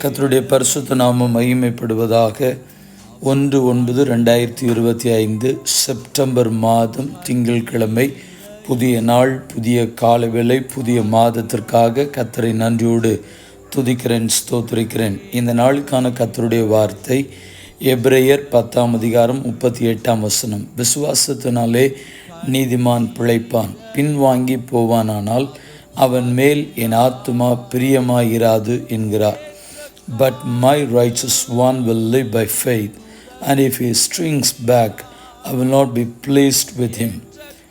கத்தருடைய பரிசுத்த நாமம் மகிமைப்படுவதாக ஒன்று ஒன்பது ரெண்டாயிரத்தி இருபத்தி ஐந்து செப்டம்பர் மாதம் திங்கட்கிழமை புதிய நாள் புதிய காலவேளை புதிய மாதத்திற்காக கத்தரை நன்றியோடு துதிக்கிறேன் ஸ்தோத்திரிக்கிறேன். இந்த நாளுக்கான கத்தருடைய வார்த்தை எப்ரேயர் பத்தாம் அதிகாரம் முப்பத்தி எட்டாம் வசனம். விசுவாசத்தினாலே நீதிமான் பிழைப்பான் பின்வாங்கி போவானானால் அவன் மேல் என் ஆத்துமா பிரியமாயிராது என்கிறார். But my righteous one will live by faith and if he strings back I will not be pleased with him.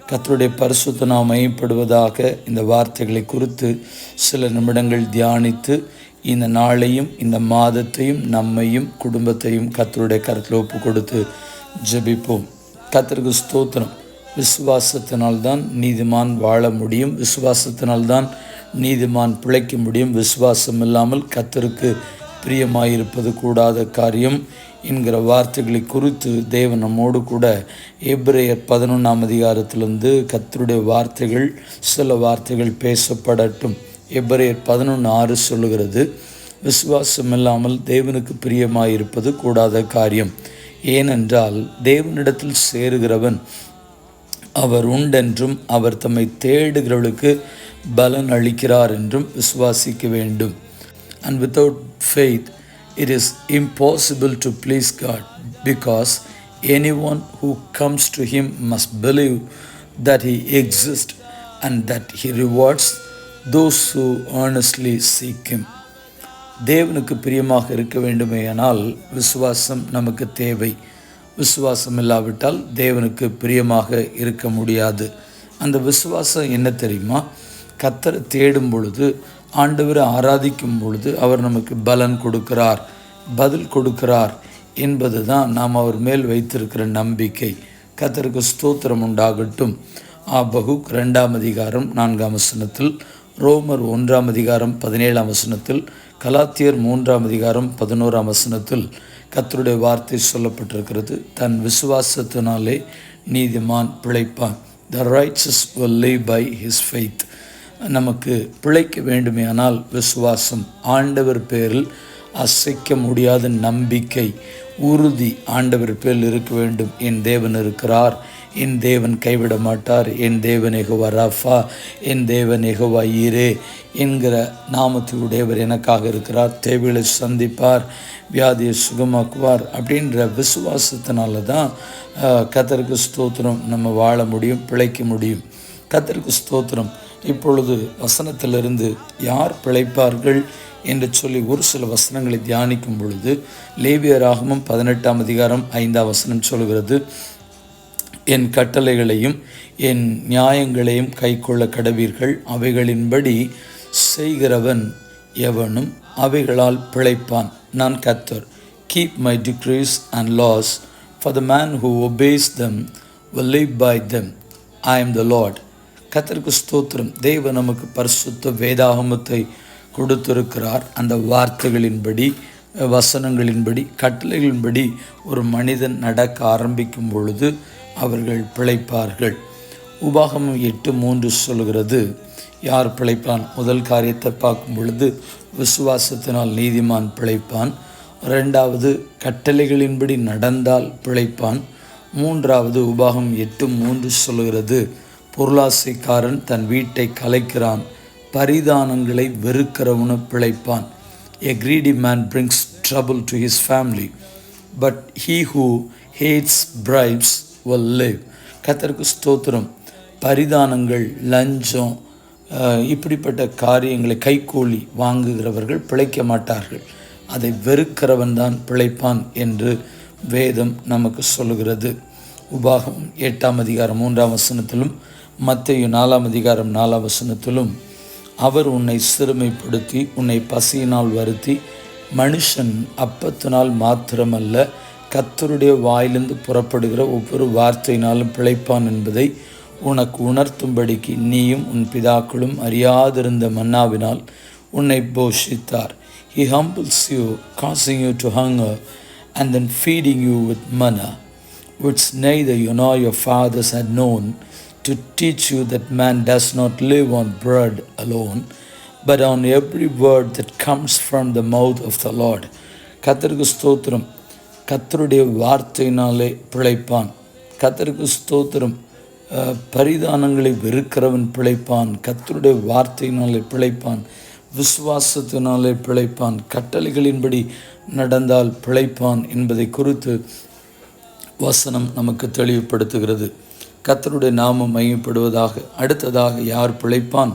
கத்தருடைய பரிசுத்த நாம் மையப்படுவதாக இந்த வார்த்தைகளை குறித்து சில நிமிடங்கள் தியானித்து இந்த நாளையும் இந்த மாதத்தையும் நம்மையும் குடும்பத்தையும் கத்தருடைய கருத்தில் ஒப்பு கொடுத்து ஜபிப்போம். கர்த்தருக்கு ஸ்தோத்திரம். விசுவாசத்தினால்தான் நீதிமான் வாழ முடியும். விசுவாசத்தினால்தான் நீதிமான் பிழைக்க முடியும். விசுவாசம் இல்லாமல் கத்தருக்கு பிரியமாயிருப்பது கூடாத காரியம் என்கிற வார்த்தைகளை குறித்து தேவன் நம்மோடு கூட எப்ரேயர் பதினொன்றாம் அதிகாரத்திலிருந்து கத்தருடைய வார்த்தைகள் சில வார்த்தைகள் பேசப்படட்டும். எப்ரேயர் பதினொன்று ஆறு சொல்லுகிறது விசுவாசம் இல்லாமல் தேவனுக்கு பிரியமாயிருப்பது கூடாத காரியம். ஏனென்றால் தேவனிடத்தில் சேருகிறவன் அவர் உண்டென்றும் அவர் தம்மை தேடுகிறவளுக்கு பலன் அளிக்கிறார் என்றும் விசுவாசிக்க வேண்டும். And without faith it is impossible to please God because any one comes comes Him must believe that that exists exist and that he rewards those who seek Him. தேவனுக்கு பிரியமாக இருக்க வேண்டுமேயானால் விசுவாசம் நமக்கு தேவை. விசுவாசம் இல்லாவிட்டால் தேவனுக்கு பிரியமாக இருக்க முடியாது. அந்த விசுவாசம் என்ன தெரியுமா? கத்தரை தேடும் பொழுது ஆண்டவரை ஆராதிக்கும் பொழுது அவர் நமக்கு பலன் கொடுக்கிறார் பதில் கொடுக்கிறார் என்பது தான் நாம் அவர் மேல் வைத்திருக்கிற நம்பிக்கை. கத்தருக்கு ஸ்தோத்திரம் உண்டாகட்டும். ஆபகுக் ரெண்டாம் அதிகாரம் நான்காம் வசனத்தில் ரோமர் ஒன்றாம் அதிகாரம் பதினேழாம் வசனத்தில் கலாத்தியர் மூன்றாம் அதிகாரம் பதினோராம் வசனத்தில் கத்தருடைய வார்த்தை சொல்லப்பட்டிருக்கிறது. தன் விசுவாசத்தினாலே நீதிமான் பிழைப்பான். The righteous will live by his faith நமக்கு பிழைக்க வேண்டுமேயானால் விசுவாசம் ஆண்டவர் பேரில் அசைக்க முடியாத நம்பிக்கை உறுதி ஆண்டவர் பேரில் இருக்க வேண்டும். என் தேவன் இருக்கிறார் என் தேவன் கைவிட மாட்டார். என் தேவன் எகுவா ரஃபா என் தேவன் எகுவா ஈரே என்கிற நாமத்தையுடையவர் எனக்காக இருக்கிறார். தேவைகளை சந்திப்பார் வியாதியை சுகமாக்குவார் அப்படின்ற விசுவாசத்தினால தான் கத்தருக்கு ஸ்தோத்திரம் நம்ம வாழ முடியும் பிழைக்க முடியும். கத்தருக்கு ஸ்தோத்திரம். இப்பொழுது வசனத்திலிருந்து யார் பிழைப்பார்கள் என்று சொல்லி ஒரு சில வசனங்களை தியானிக்கும் பொழுது லேவியராகமும் பதினெட்டாம் அதிகாரம் ஐந்தாம் வசனம் சொல்கிறது என் கட்டளைகளையும் என் நியாயங்களையும் கைக்கொள்ள கடவீர்கள். அவைகளின்படி செய்கிறவன் எவனும் அவைகளால் பிழைப்பான். நான் கத்தர் keep my decrees and laws for the man who obeys them will by by I am the Lord கத்திற்கு ஸ்தோத்திரம். தேவ நமக்கு பரிசுத்த வேதாகமத்தை கொடுத்திருக்கிறார். அந்த வார்த்தைகளின்படி வசனங்களின்படி கட்டளைகளின்படி ஒரு மனிதன் நடக்க ஆரம்பிக்கும் பொழுது அவர்கள் பிழைப்பார்கள். உபாகமம் எட்டு மூன்று சொல்கிறது யார் பிழைப்பான்? முதல் காரியத்தை பார்க்கும் பொழுது விசுவாசத்தினால் நீதிமான் பிழைப்பான். ரெண்டாவது கட்டளைகளின்படி நடந்தால் பிழைப்பான். மூன்றாவது உபாகம் எட்டு மூன்று சொல்கிறது பொருளாசைக்காரன் தன் வீட்டை கலைக்கிறான். பரிதானங்களை வெறுக்கிறவனு பிழைப்பான். A greedy man brings trouble to his family but he who hates bribes will live கத்தருக்கு ஸ்தோத்திரம். பரிதானங்கள் லஞ்சம் இப்படிப்பட்ட காரியங்களை கைகூலி வாங்குகிறவர்கள் பிழைக்க மாட்டார்கள். அதை வெறுக்கிறவன் தான் பிழைப்பான் என்று வேதம் நமக்கு சொல்லுகிறது. உபாகம் எட்டாம் அதிகாரம் மூன்றாம் வசனத்திலும் மத்தையு நாலாம் அதிகாரம் நாலாம் வசனத்திலும் அவர் உன்னை சிறுமைப்படுத்தி உன்னை பசியினால் வருத்தி மனுஷன் அப்பத்தினால் மாத்திரமல்ல கத்தருடைய வாயிலிருந்து புறப்படுகிற ஒவ்வொரு வார்த்தையினாலும் பிழைப்பான் என்பதை உனக்கு உணர்த்தும்படிக்கு நீயும் உன் பிதாக்களும் அறியாதிருந்த மன்னாவினால் உன்னை போஷித்தார். He humbles you causing you to hunger and then feeding you with manna which neither you nor your fathers had known to teach you that man does not live on bread alone, but on every word that comes from the mouth of the Lord. கத்தருக்கு ஸ்தோத்திரம். கத்தருடைய வார்த்தையினாலே பிழைப்பான். கத்தருக்கு ஸ்தோத்திரம். பரிதானங்களை வெறுக்கிறவன் பிழைப்பான். கத்தருடைய வார்த்தையினாலே பிழைப்பான். விசுவாசத்தினாலே பிழைப்பான். கட்டளைகளின்படி நடந்தால் பிழைப்பான் என்பதை குறித்து வசனம் நமக்கு தெளிவுபடுத்துகிறது. கத்தருடைய நாமம் மையப்படுவதாக அடுத்ததாக யார் பிழைப்பான்?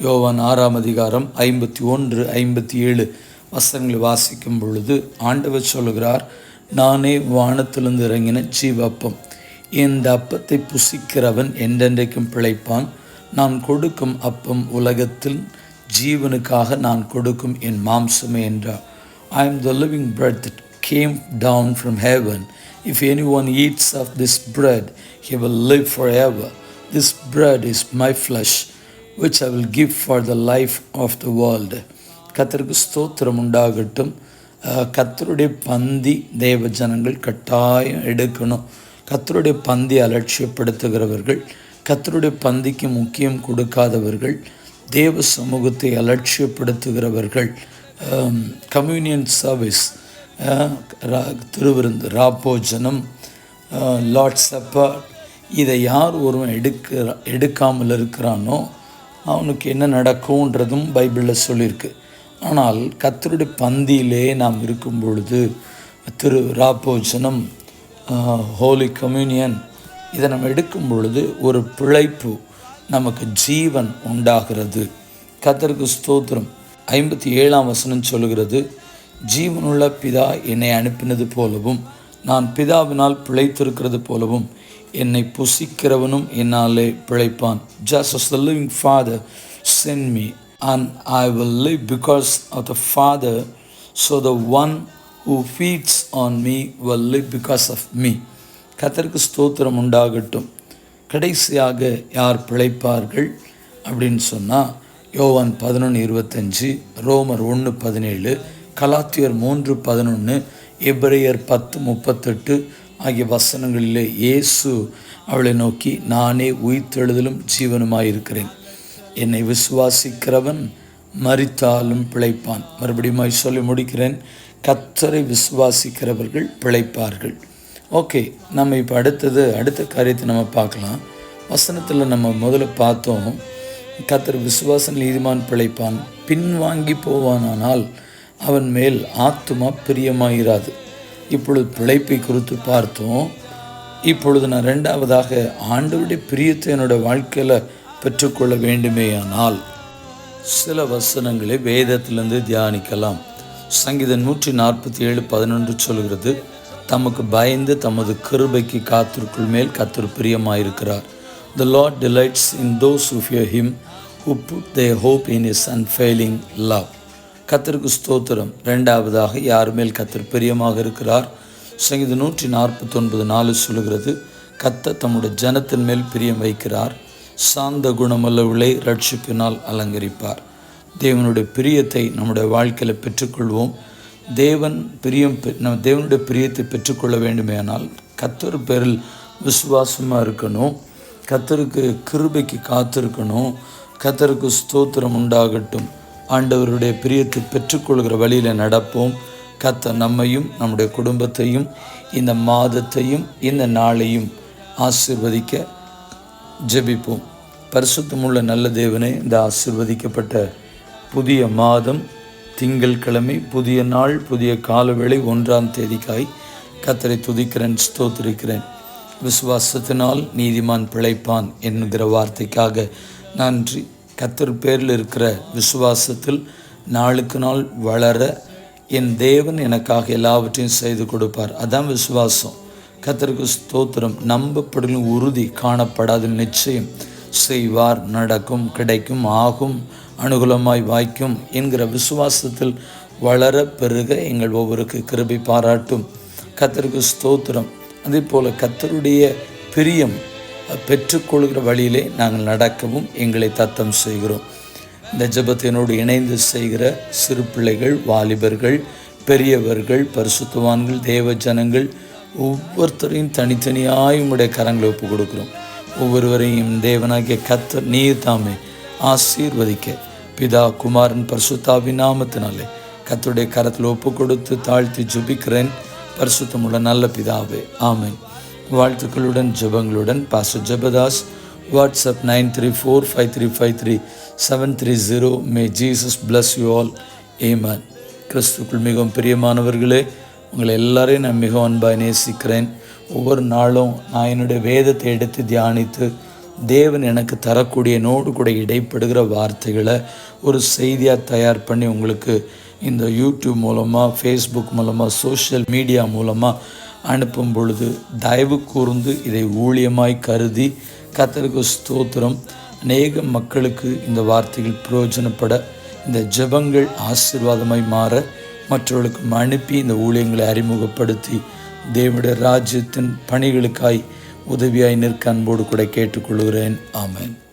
யோவான் ஆறாம் அதிகாரம் ஐம்பத்தி ஒன்று ஐம்பத்தி ஏழு வசனங்களை வாசிக்கும் பொழுது ஆண்டவர் சொல்கிறார் நானே வானத்திலிருந்து இறங்கின ஜீவப்பம். இந்த அப்பத்தை புசிக்கிறவன் என்றென்றைக்கும் பிழைப்பான். நான் கொடுக்கும் அப்பம் உலகத்தில் ஜீவனுக்காக நான் கொடுக்கும் என் மாம்சமே என்றார். I am the living bread came down from heaven. If anyone eats of this bread, he will live forever. This bread is my flesh, which I will give for the life of the world. கத்தருக்கு ஸ்தோத்திரம் உண்டாகட்டும் கத்தருடைய பந்தி தேவ ஜனங்கள் கட்டாயம் எடுக்கணும் கத்தருடைய பந்தி அலட்சியப்படுத்துகிறவர்கள் கத்தருடைய பந்திக்கு முக்கியம் கொடுக்காதவர்கள் தேவ சமூகத்தை அலட்சியப்படுத்துகிறவர்கள் கம்யூனியன் சர்வீஸ் திருவிருந்து ராப்போஜனம் லார்ட் சப்பர் இதை யார் ஒருவன் எடுக்க எடுக்காமல் இருக்கிறானோ அவனுக்கு என்ன நடக்கும்ன்றதும் பைபிளில் சொல்லியிருக்கு. ஆனால் கத்தருடைய பந்தியிலே நாம் இருக்கும் பொழுது திரு ராப்போஜனம் ஹோலி கம்யூனியன் இதை நம்ம எடுக்கும் பொழுது ஒரு பிழைப்பு நமக்கு ஜீவன் உண்டாகிறது. கத்தருக்கு ஸ்தோத்திரம். ஐம்பத்தி ஏழாம் வசனம் சொல்லுகிறது ஜீவனுள்ள பிதா என்னை அனுப்பினது போலவும் நான் பிதாவினால் பிழைத்திருக்கிறது போலவும் என்னை புசிக்கிறவனும் என்னாலே பிழைப்பான். Just as the living father sent me and I will live because of the father so the one who feeds on me will live because of me. கத்தருக்கு ஸ்தோத்திரம் உண்டாகட்டும். கடைசியாக யார் பிழைப்பார்கள் அப்படின்னு சொன்னால் யோவான் பதினொன்று இருபத்தஞ்சி ரோமர் ஒன்று பதினேழு கலாத்தியர் மூன்று பதினொன்று எப்ரையர் பத்து முப்பத்தெட்டு ஆகிய வசனங்களிலே இயேசு அவளை நோக்கி நானே உயிர்த்தெழுதலும் ஜீவனுமாயிருக்கிறேன். என்னை விசுவாசிக்கிறவன் மரித்தாலும் பிழைப்பான். மறுபடியும் சொல்லி முடிக்கிறேன் கத்தரை விசுவாசிக்கிறவர்கள் பிழைப்பார்கள். ஓகே நம்ம இப்போ அடுத்தது அடுத்த காரியத்தை நம்ம பார்க்கலாம். வசனத்தில் நம்ம முதல்ல பார்த்தோம் கத்தர் விசுவாச நீதிமான் பிழைப்பான் பின்வாங்கி போவானானால் அவன் மேல் ஆத்துமா பிரியமாயிராது. இப்பொழுது பிழைப்பை குறித்து பார்த்தோம். இப்பொழுது நான் ரெண்டாவதாக ஆண்டவருடைய பிரியத்தை என்னோட வாழ்க்கையில் பெற்றுக்கொள்ள வேண்டுமேயானால் சில வசனங்களை வேதத்திலிருந்து தியானிக்கலாம். சங்கீதம் நூற்றி நாற்பத்தி ஏழு பதினொன்று சொல்கிறது தமக்கு பயந்து தமது கிருபைக்கு காத்திருக்குள் மேல் கத்தர் பிரியமாயிருக்கிறார். The Lord delights in those who fear him who put their hope in his unfailing love கத்தருக்கு ஸ்தோத்திரம். ரெண்டாவதாக யார் மேல் கத்தர் பிரியமாக இருக்கிறார்? சங்கீத நூற்றி நாற்பத்தொன்பது நாலு சொல்லுகிறது கத்த தம்முடைய ஜனத்தின் மேல் பிரியம் வைக்கிறார். சாந்த குணமல்லவுளை ரட்சிப்பினால் அலங்கரிப்பார். தேவனுடைய பிரியத்தை நம்முடைய வாழ்க்கையில் பெற்றுக்கொள்வோம். தேவன் பிரியம் பெ- நம்ம தேவனுடைய பிரியத்தை பெற்றுக்கொள்ள வேண்டுமேனால் கத்தர் பேரில் விசுவாசமாக இருக்கணும். கத்தருக்கு கிருபைக்கு காத்திருக்கணும். கத்தருக்கு ஸ்தோத்திரம் உண்டாகட்டும். ஆண்டவருடைய பிரியத்தை பெற்றுக்கொள்கிற வழியில் நடப்போம். கத்த நம்மையும் நம்முடைய குடும்பத்தையும் இந்த மாதத்தையும் இந்த நாளையும் ஆசிர்வதிக்க ஜெபிப்போம். பரிசுத்தமுள்ள நல்ல தேவனே இந்த ஆசிர்வதிக்கப்பட்ட புதிய மாதம் திங்கள்கிழமை புதிய நாள் புதிய காலவேளை ஒன்றாம் தேதிக்காய் கத்தரை துதிக்கிறேன் ஸ்தோத்திரிக்கிறேன். விசுவாசத்தினால் நீதிமான் பிழைப்பான் என்கிற வார்த்தைக்காக நன்றி. கத்தர் பேரில் இருக்கிற விசுவாசத்தில் நாளுக்கு நாள் வளர என் தேவன் எனக்காக எல்லாவற்றையும் செய்து கொடுப்பார். அதான் விசுவாசம். கத்தருக்கு ஸ்தோத்திரம். நம்பப்படலும் உறுதி காணப்படாத நிச்சயம் செய்வார். நடக்கும் கிடைக்கும் ஆகும் அனுகூலமாய் வாய்க்கும் என்கிற விசுவாசத்தில் வளர பெருக எங்கள் ஒவ்வொருக்கு கிருபை பாராட்டும். கத்தருக்கு ஸ்தோத்திரம். அதே போல் கத்தருடைய பிரியம் பெற்றுக்கொள்கிற வழியிலே நாங்கள் நடக்கவும் எங்களை தத்தம் செய்கிறோம். இந்த ஜபத்தினோடு இணைந்து செய்கிற சிறு பிள்ளைகள் வாலிபர்கள் பெரியவர்கள் பரிசுத்தவான்கள் தேவ ஜனங்கள் ஒவ்வொருத்தரையும் தனித்தனியாய் உங்களுடைய கரங்களை ஒப்பு கொடுக்குறோம். ஒவ்வொருவரையும் தேவனாகிய கத்தர் நீர் தாமே ஆசீர்வதிக்க. பிதா குமாரன் பரிசுத்தாவின் நாமத்தினாலே கத்துடைய கரத்தில் ஒப்பு கொடுத்து தாழ்த்தி ஜுபிக்கிறேன். பரிசுத்தமுள்ள நல்ல பிதாவே ஆமேன். வாழ்த்துக்களுடன் ஜெபங்களுடன். பாச Jebadas WhatsApp nine three four five three five three seven three zero may Jesus bless you all amen கிறிஸ்துக்குள் மிகவும் பிரியமானவர்களே உங்களை எல்லாரையும் நான் மிகவும் அன்பாக நேசிக்கிறேன். ஒவ்வொரு நாளும் நான் என்னுடைய வேதத்தை எடுத்து தியானித்து தேவன் எனக்கு தரக்கூடிய நோடு கூட இடைப்படுகிற வார்த்தைகளை ஒரு செய்தியாக தயார் பண்ணி உங்களுக்கு இந்த யூடியூப் மூலமாக ஃபேஸ்புக் மூலமாக சோஷியல் மீடியா மூலமாக அனுப்பும் பொழுது தயவு கூர்ந்து இதை ஊழியமாய் கருதி கத்தருக்கு ஸ்தோத்திரம். அநேக மக்களுக்கு இந்த வார்த்தைகள் பிரயோஜனப்பட இந்த ஜெபங்கள் ஆசீர்வாதமாய் மாற மற்றவர்களுக்கு அனுப்பி இந்த ஊழியங்களை அறிமுகப்படுத்தி தேவனுடைய ராஜ்யத்தின் பணிகளுக்காய் உதவியாய் நிற்க அன்போடு கூட கேட்டுக்கொள்கிறேன். ஆமேன்.